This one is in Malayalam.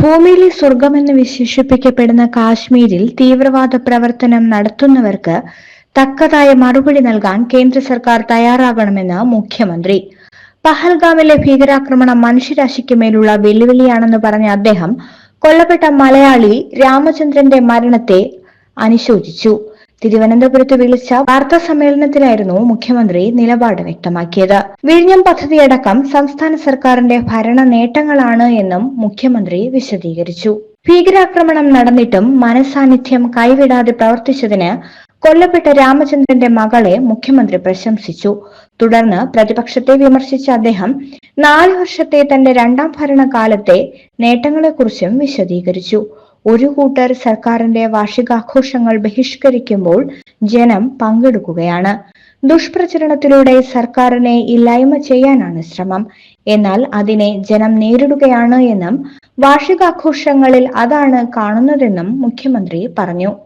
ഭൂമിയിലെ സ്വർഗമെന്ന് വിശേഷിപ്പിക്കപ്പെടുന്ന കാശ്മീരിൽ തീവ്രവാദ പ്രവർത്തനം നടത്തുന്നവർക്ക് തക്കതായ മറുപടി നൽകാൻ കേന്ദ്ര സർക്കാർ തയ്യാറാകണമെന്ന് മുഖ്യമന്ത്രി. പഹൽഗാമിലെ ഭീകരാക്രമണം മനുഷ്യരാശിക്ക് മേലുള്ള വെല്ലുവിളിയാണെന്ന് പറഞ്ഞ അദ്ദേഹം കൊല്ലപ്പെട്ട മലയാളി രാമചന്ദ്രന്റെ മരണത്തെ അനുശോചിച്ചു. തിരുവനന്തപുരത്ത് വിളിച്ച വാർത്താ സമ്മേളനത്തിലായിരുന്നു മുഖ്യമന്ത്രി നിലപാട് വ്യക്തമാക്കിയത്. വിഴിഞ്ഞം പദ്ധതിയടക്കം സംസ്ഥാന സർക്കാരിന്റെ ഭരണ നേട്ടങ്ങളാണ് എന്നും മുഖ്യമന്ത്രി വിശദീകരിച്ചു. ഭീകരാക്രമണം നടന്നിട്ടും മനസാന്നിധ്യം കൈവിടാതെ പ്രവർത്തിച്ചതിന് കൊല്ലപ്പെട്ട രാമചന്ദ്രന്റെ മകളെ മുഖ്യമന്ത്രി പ്രശംസിച്ചു. തുടർന്ന് പ്രതിപക്ഷത്തെ വിമർശിച്ച അദ്ദേഹം നാല് വർഷത്തെ തന്റെ രണ്ടാം ഭരണകാലത്തെ നേട്ടങ്ങളെക്കുറിച്ചും വിശദീകരിച്ചു. ഒരു കൂട്ടർ സർക്കാരിന്റെ വാർഷികാഘോഷങ്ങൾ ബഹിഷ്കരിക്കുമ്പോൾ ജനം പങ്കെടുക്കുകയാണ്. ദുഷ്പ്രചരണത്തിലൂടെ സർക്കാരിനെ ഇല്ലായ്മ ചെയ്യാനാണ് ശ്രമം. എന്നാൽ അതിനെ ജനം നേരിടുകയാണ് എന്നും വാർഷികാഘോഷങ്ങളിൽ അതാണ് കാണുന്നതെന്നും മുഖ്യമന്ത്രി പറഞ്ഞു.